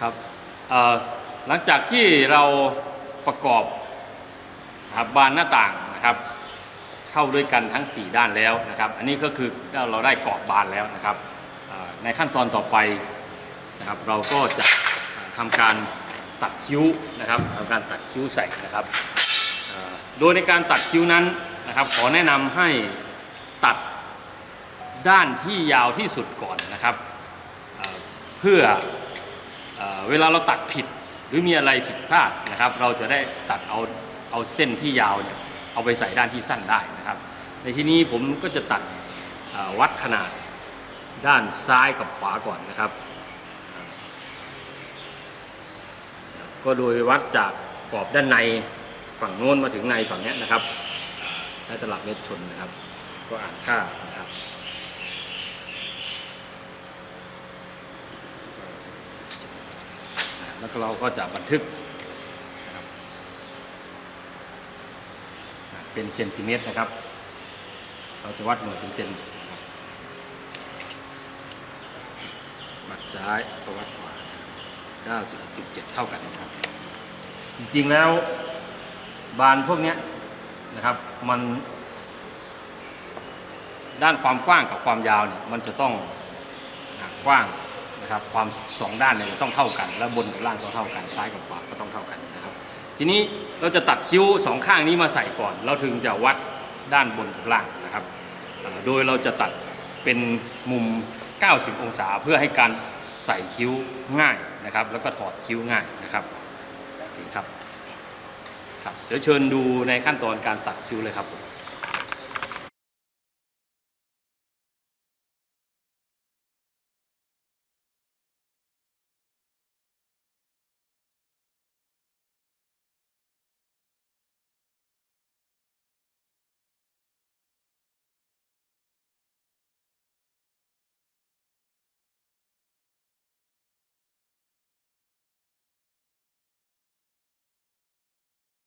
ครับหลังจากที่เราประกอบบบานหน้าต่างนะครับ เข้าด้วยกันทั้ง 4 ด้านแล้วนะครับ อันนี้ก็คือเราได้กรอบบานแล้วนะครับในขั้นตอนต่อไปนะครับ เราก็จะทำการตัดคิ้วนะครับทำการตัดคิ้วใส่นะครับโดยในการตัดคิ้วนั้นนะครับ ขอแนะนำให้ตัดด้านที่ยาวที่สุดก่อนนะครับ เพื่อ เวลาเราตัดผิดหรือมีอะไรผิดพลาดนะครับ เราจะได้ตัดเอาเอาเส้นที่ยาวเนี่ยเอาไปใส่ด้านที่สั้นได้นะครับ ในที่นี้ผมก็จะตัดวัดขนาดด้านซ้ายกับขวาก่อนนะครับ ก็โดยวัดจากกรอบด้านในฝั่งโน้นมาถึงในฝั่งนี้นะครับใช้ตลับเมตรชนนะครับ ก็อ่านค่านะครับ แล้วก็เราก็จะบันทึกนะครับเป็นเซนติเมตรนะครับ เราจะวัดหน่วยเป็นเซนนะครับวัดซ้ายก็วัดขวา91.7 เท่ากันนะครับ จริงๆแล้วบานพวกนี้นะครับมันด้านความกว้างกับความยาวเนี่ยมันจะต้องกว้าง นะครับความสองด้านเนี่ยต้องเท่ากัน แล้วบนกับล่างต้องเท่ากันซ้ายกับขวาก็ต้องเท่ากันนะครับ ทีนี้เราจะตัดคิ้วสองข้างนี้มาใส่ก่อน เราถึงจะวัดด้านบนกับล่างนะครับ โดยเราจะตัดเป็นมุม 90 องศาเพื่อให้การใส่คิ้วง่ายนะครับ แล้วก็ถอดคิ้วง่ายนะครับคครับครับ เดี๋ยวเชิญดูในขั้นตอนการตัดคิ้วเลยครับผม